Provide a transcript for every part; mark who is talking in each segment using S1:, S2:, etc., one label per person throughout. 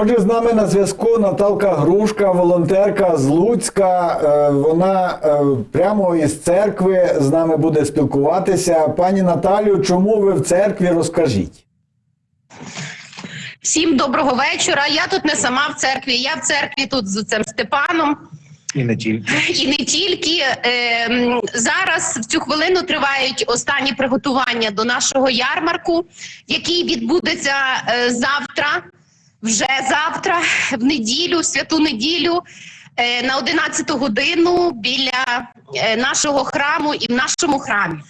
S1: Отже, з нами на зв'язку Наталка Грушка, волонтерка з Луцька. Е, Вона е, прямо із церкви з нами буде спілкуватися. Пані Наталю, чому ви в церкві? Розкажіть.
S2: Всім доброго вечора. Я тут не сама в церкві. Я в церкві тут з отцем Степаном.
S3: І не тільки.
S2: І не тільки Ем, зараз в цю хвилину тривають останні приготування до нашого ярмарку, який відбудеться е, завтра, вже завтра, в неділю, святу неділю. е, На 11 годину біля е, нашого храму і в нашому храмі.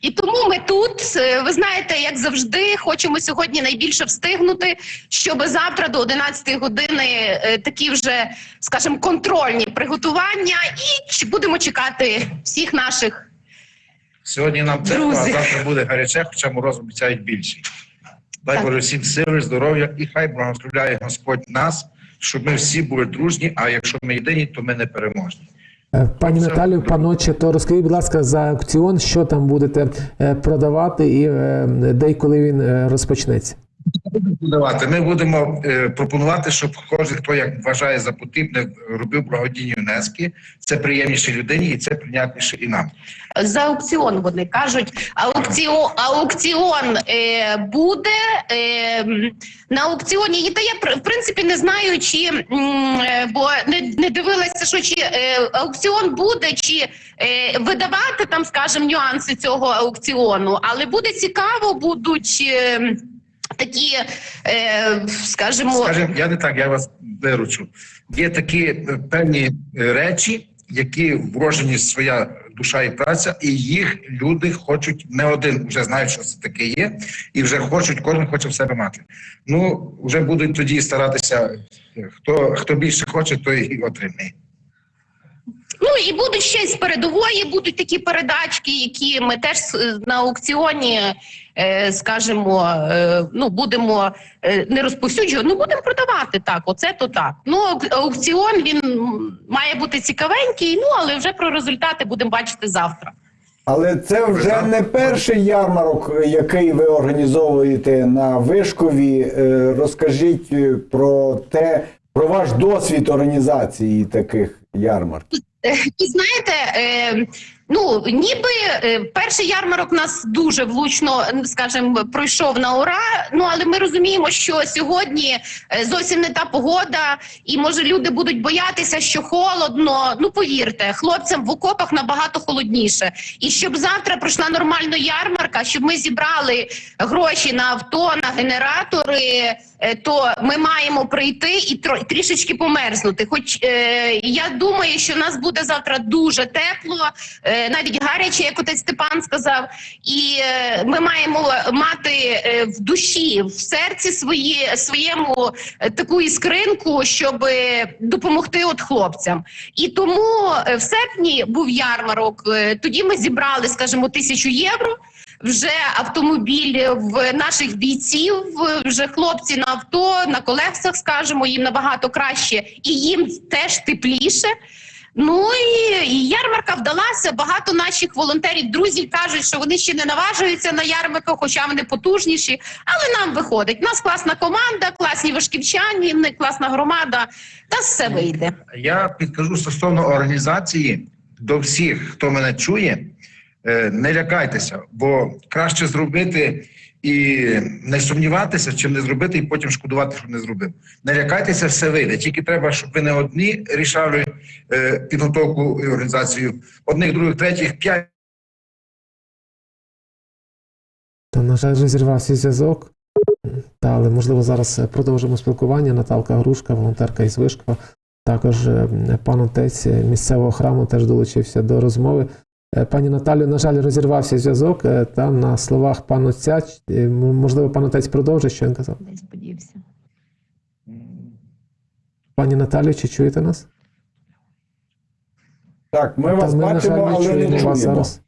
S2: І тому ми тут, е, ви знаєте, як завжди, хочемо сьогодні найбільше встигнути, щоб завтра до 11 години такі вже, скажімо, контрольні приготування, і будемо чекати всіх наших.
S3: Сьогодні нам церква, а завтра буде гаряче, хоча мороз обіцяють більший. Дай. Боже всім сили, здоров'я і хай благословляє Господь нас, щоб ми всі були дружні, а якщо ми єдині, то ми не переможні.
S4: Е, Пані. Наталію, паноче, то розкажіть, будь ласка, за аукціон, що там будете е, продавати і е, де і коли він е, розпочнеться.
S3: Давати. Ми будемо е, пропонувати, щоб кожен, хто як вважає за потрібне, робив благодійні внески. Це приємніше людині і це прийнятніше і нам.
S2: За аукціон вони кажуть, аукціон, аукціон е, буде е, на аукціоні. І та я в принципі не знаю, чи е, бо не, не дивилася, що чи е, аукціон буде, чи е, видавати там, скажімо, нюанси цього аукціону, але буде цікаво, будуть. Е, Такі, е, скажімо,
S3: Скажем, я не так, я вас виручу. Є такі е, певні речі, які вложені своя душа і праця, і їх люди хочуть не один, вже знають, що це таке є, і вже хочуть, кожен хоче в себе мати. Ну, вже будуть тоді старатися, е, хто, хто більше хоче, той і отримає.
S2: Ну і будуть ще з передової, будуть такі передачки, які ми теж на аукціоні, е, скажімо, е, ну будемо е, не розповсюджувати, ну будемо продавати так. Оце то так. Ну аукціон він має бути цікавенький. Ну але вже про результати будемо бачити завтра.
S1: Але це вже не перший ярмарок, який ви організовуєте на Вишкові. Розкажіть про те, про ваш досвід організації таких ярмарків.
S2: Е, І знаєте, е, ну ніби е, перший ярмарок нас дуже влучно, скажімо, пройшов на ура. Ну але ми розуміємо, що сьогодні зовсім не та погода, і може люди будуть боятися, що холодно. Ну повірте, хлопцям в окопах набагато холодніше. І щоб завтра пройшла нормально ярмарка, щоб ми зібрали гроші на авто, на генератори. Е, То ми маємо прийти і трішечки померзнути. Хоч е, я думаю, що нас буде завтра дуже тепло, е, навіть гаряче, як отець Степан сказав. І е, ми маємо мати е, в душі, в серці свої, своєму е, таку іскринку, щоб е, допомогти от хлопцям. І тому е, в серпні був ярмарок. е, Тоді ми зібрали, скажімо, тисячу євро. Вже автомобіль в наших бійців, вже хлопці на авто, на колесах, скажімо, їм набагато краще і їм теж тепліше. Ну і, і ярмарка вдалася. Багато наших волонтерів, друзів кажуть, що вони ще не наважуються на ярмарку, хоча вони потужніші. Але нам виходить. У нас класна команда, класні вишківчані, класна громада. Та все вийде.
S3: Я підкажу стосовно організації до всіх, хто мене чує, не лякайтеся, бо краще зробити і не сумніватися, чим не зробити, і потім шкодувати, що не зробив. Не лякайтеся, все вийде. Тільки треба, щоб ви не одні рішали е, підготовку і організацію одних, других, третіх, п'ять.
S4: Та, на жаль, розірвався зв'язок. Та, але можливо зараз е, продовжимо спілкування. Наталка Грушка, волонтерка із Вишкова. Також е, пан отець е, місцевого храму теж долучився до розмови. Е, Пані Наталю, на жаль, розірвався зв'язок. е, Та на словах пан отця, е, можливо, пан отець продовжить, що він казав.
S2: Десь подівся.
S4: Пані Наталю, чи чуєте нас?
S1: Так, ми
S4: Та
S1: вас
S4: на
S1: бачимо,
S4: жаль,
S1: але не
S4: вас зараз.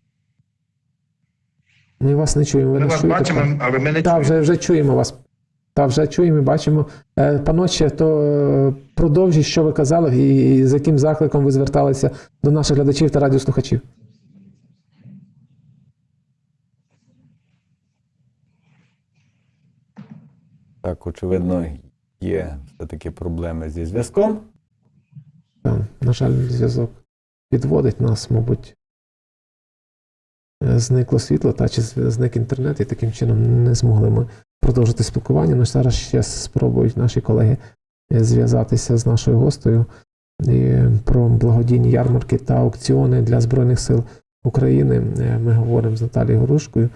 S4: Ми вас не чуємо. Ви
S3: Ми
S4: нас
S3: вас
S4: чуєте,
S3: бачимо,
S4: пан?
S3: але ми не
S4: Так,
S3: чуємо.
S4: вже, вже чуємо вас. Та вже чуємо, і бачимо. Паноче, то продовжіть, що ви казали, і, і з яким закликом ви зверталися до наших глядачів та радіослухачів.
S1: Так, очевидно, є все-таки проблеми зі зв'язком.
S4: Та, на жаль, зв'язок підводить нас, мабуть. Е, Зникло світло, та чи зник інтернет, і таким чином не змогли ми продовжити спілкування. Ну, зараз ще спробують наші колеги е, зв'язатися з нашою гостею про благодійні ярмарки та аукціони для Збройних сил України. Е, Ми говоримо з Наталією Горушкою,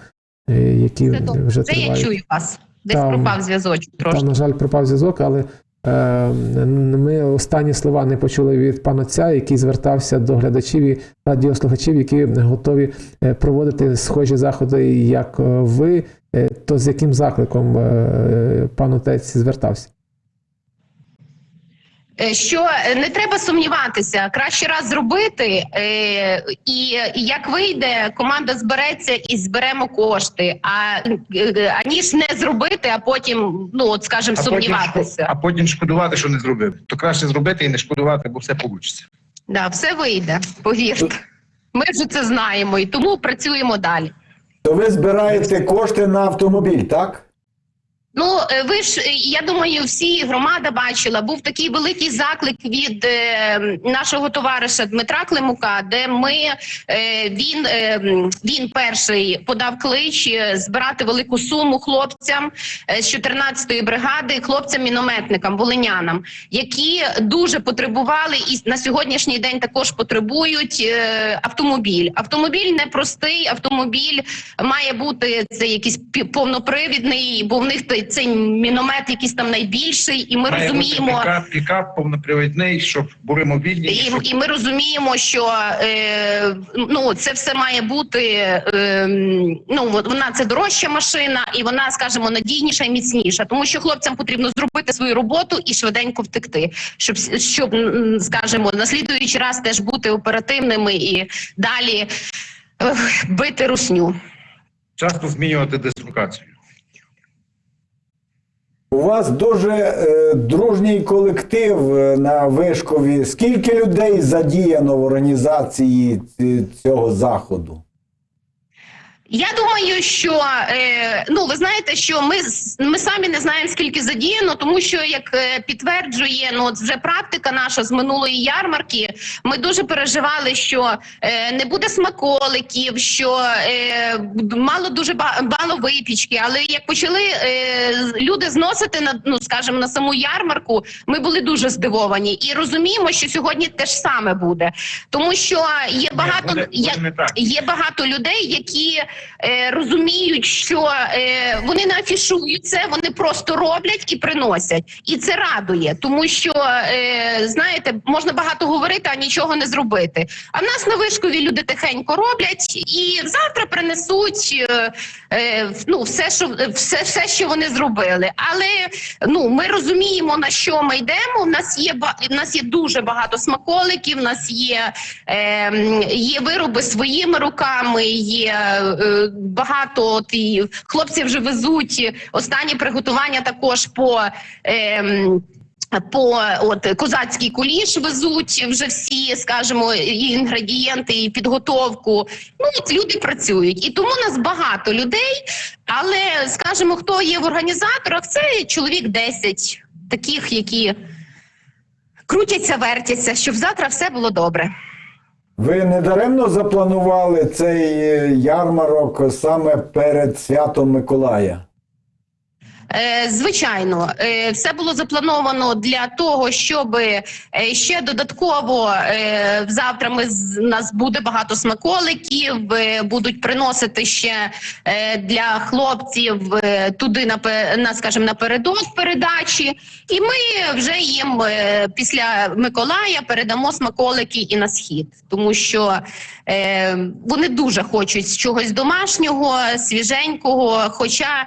S4: е, які вже
S2: Це я чую вас. Десь
S4: Там-
S2: пропав зв'язочок трошки.
S4: Там, на жаль, пропав зв'язок, але е, ми останні слова не почули від пана отця, який звертався до глядачів і радіослухачів, які готові е, проводити схожі заходи, як е, ви. Е, То з яким закликом пан отець звертався?
S2: Е, Що не треба сумніватися, краще раз зробити, е, і, як вийде, команда збереться і зберемо кошти. А е, аніж не зробити, а потім, ну от скажімо,
S3: А потім,
S2: сумніватися.
S3: а потім шкодувати, що не зробив. То краще зробити і не шкодувати, бо все вийде.
S2: Да, все вийде, повірте. Ми вже це знаємо і тому працюємо далі.
S1: То ви збираєте кошти на автомобіль, так?
S2: Ну, е, ви ж е, я думаю, всі громада бачила. Був такий великий заклик від е, нашого товариша Дмитра Климука, де ми він, він перший подав клич збирати велику суму хлопцям з 14-ї бригади, хлопцям-мінометникам, волинянам, які дуже потребували і на сьогоднішній день також потребують автомобіль. Автомобіль непростий, автомобіль має бути це якийсь повнопривідний, бо в них той- цей міномет якийсь там найбільший, і ми
S3: Має
S2: розуміємо.
S3: пікап, пікап повнопривідний, щоб були мобільні.
S2: І,
S3: щоб-
S2: і ми розуміємо, що е, ну це все має бути. Е, ну вона це дорожча машина, і вона, скажімо, надійніша і міцніша, тому що хлопцям потрібно зробити свою роботу і швиденько втекти, щоб щоб скажімо, на слідуючий раз теж бути оперативними і далі е, бити русню.
S3: часто змінювати дислокацію.
S1: У вас дуже е, дружній колектив е, на Вишкові. Скільки людей задіяно в організації цього заходу?
S2: Я думаю, що е, ну ви знаєте, що ми ми самі не знаємо скільки задіяно, тому що як е, підтверджує ну от вже практика наша з минулої ярмарки. Ми дуже переживали, що е, не буде смаколиків, що е, мало дуже мало випічки. Але як почали е, люди зносити на ну скажімо, на саму ярмарку, ми були дуже здивовані і розуміємо, що сьогодні те ж саме буде, тому що є багато
S3: буде- буде не так.
S2: Є багато людей, які е, розуміють, що е, вони не афішують це, вони просто роблять і приносять, і це радує, тому що е, знаєте, можна багато говорити, а нічого не зробити. А в нас на вишкові люди тихенько роблять і завтра принесуть е, е, ну все, що все, все, що вони зробили. Але ну ми розуміємо на що ми йдемо. У нас є у нас є дуже багато смаколиків. У нас є, е, є вироби своїми руками. Є е, багато от, і хлопці вже везуть останні приготування також по. Е, по от козацький куліш везуть вже всі, скажімо, і інгредієнти і підготовку. Ну от люди працюють, і тому нас багато людей. Але скажімо, хто є в організаторах, це чоловік 10 таких, які крутяться, вертяться, щоб завтра все було добре.
S1: Ви не даремно запланували цей е, ярмарок саме перед святом Миколая?
S2: Е, Звичайно, е, все було заплановано для того, щоб е, ще додатково завтра ми нас буде багато смаколиків, будуть приносити ще для хлопців туди на на скажімо, напередок передачі. І ми вже їм після Миколая передамо смаколики і на схід, тому що вони дуже хочуть чогось домашнього, свіженького. Хоча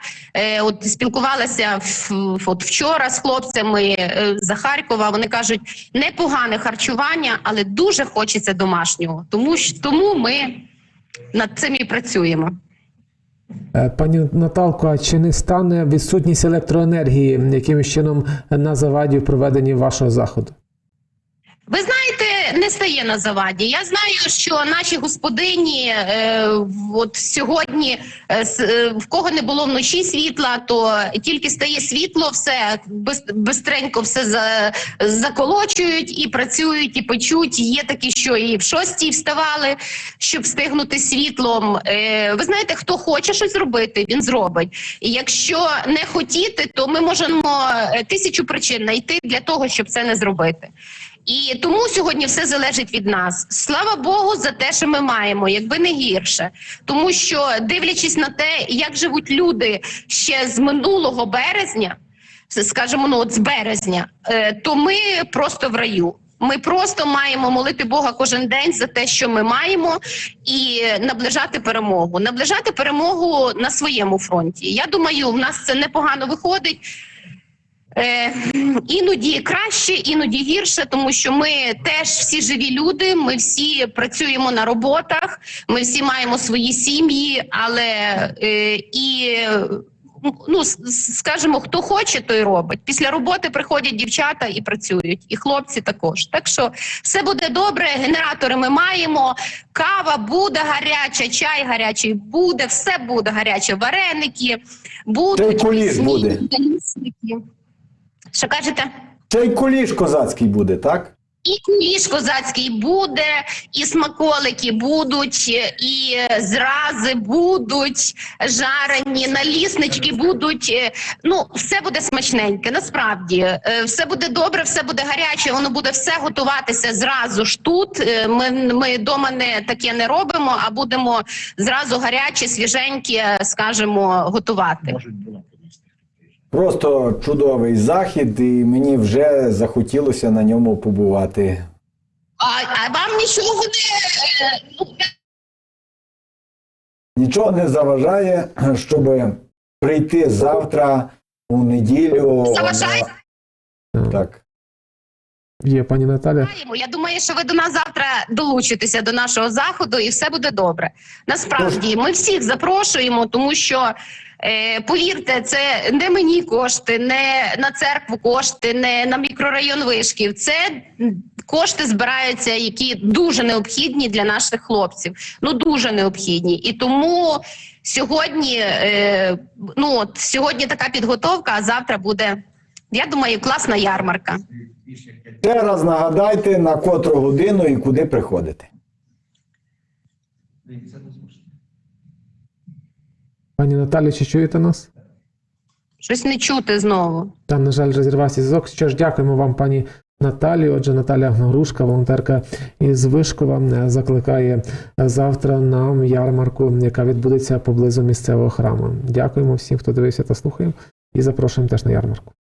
S2: от спілкувалася в, от вчора з хлопцями е, з Харкова. Вони кажуть, непогане харчування, але дуже хочеться домашнього. Тому тому ми над цим і працюємо.
S4: Е, Пані Наталко, а чи не стане відсутність електроенергії якимось чином на заваді в проведенні вашого заходу?
S2: Ви знаєте, не стає на заваді. Я знаю, що наші господині е, от сьогодні е, е, в кого не було вночі світла, то тільки стає світло, все без, бистренько все за, заколочують і працюють, і печуть. Є такі, що і в шостій вставали, щоб встигнути світлом. Е, ви знаєте, хто хоче щось зробити, він зробить. І якщо не хотіти, то ми можемо е, тисячу причин знайти для того, щоб це не зробити. І тому сьогодні все залежить від нас. Слава Богу, за те, що ми маємо, якби не гірше. Тому що дивлячись на те, як живуть люди ще з минулого березня, скажімо, ну от з березня, е, то ми просто в раю. Ми просто маємо молити Бога кожен день за те, що ми маємо, і наближати перемогу. Наближати перемогу на своєму фронті. Я думаю, в нас це непогано виходить. Е, іноді краще, іноді гірше, тому що ми теж всі живі люди. Ми всі працюємо на роботах, ми всі маємо свої сім'ї, але е, і ну скажімо, хто хоче, той робить. Після роботи приходять дівчата і працюють, і хлопці також. Так що все буде добре. Генератори ми маємо. Кава буде гаряча, чай гарячий буде, все буде гаряче. Вареники будуть
S1: буде.
S2: Що кажете?
S1: Ще й куліш козацький буде, так?
S2: І куліш козацький буде, і смаколики будуть, і зрази будуть жарені, наліснички будуть. Ну, все буде смачненьке. Насправді, Е, все буде добре, все буде гаряче. Воно буде все готуватися зразу ж тут. Е, Ми, ми дома не таке не робимо, а будемо зразу гаряче, свіженьке, скажімо, готувати.
S1: Просто чудовий захід, і мені вже захотілося на ньому побувати.
S2: А, а вам нічого не е, ну,
S1: Нічого не заважає, щоб прийти завтра у неділю.
S2: Заважає?
S1: на- Так.
S4: Є пані Наталя.
S2: Я думаю, що ви до нас завтра долучитеся до нашого заходу, і все буде добре. Насправді, ми всіх запрошуємо, тому що повірте, це не мені кошти, не на церкву кошти, не на мікрорайон вишків. Це кошти збираються, які дуже необхідні для наших хлопців. Ну дуже необхідні. І тому сьогодні, е, ну от сьогодні така підготовка, а завтра буде. Я думаю, класна ярмарка.
S1: Ще раз нагадайте, на котру годину і куди приходити.
S4: Пані Наталі, чи чуєте нас?
S2: Щось не чути знову.
S4: Та, на жаль, розірвався зв'язок. Що ж, дякуємо вам, пані Наталі. Отже, Наталя Гнорушка, волонтерка із Вишкова, е, закликає завтра на ярмарку, яка відбудеться поблизу місцевого храму. Дякуємо всім, хто дивився та слухає, і запрошуємо теж на ярмарку.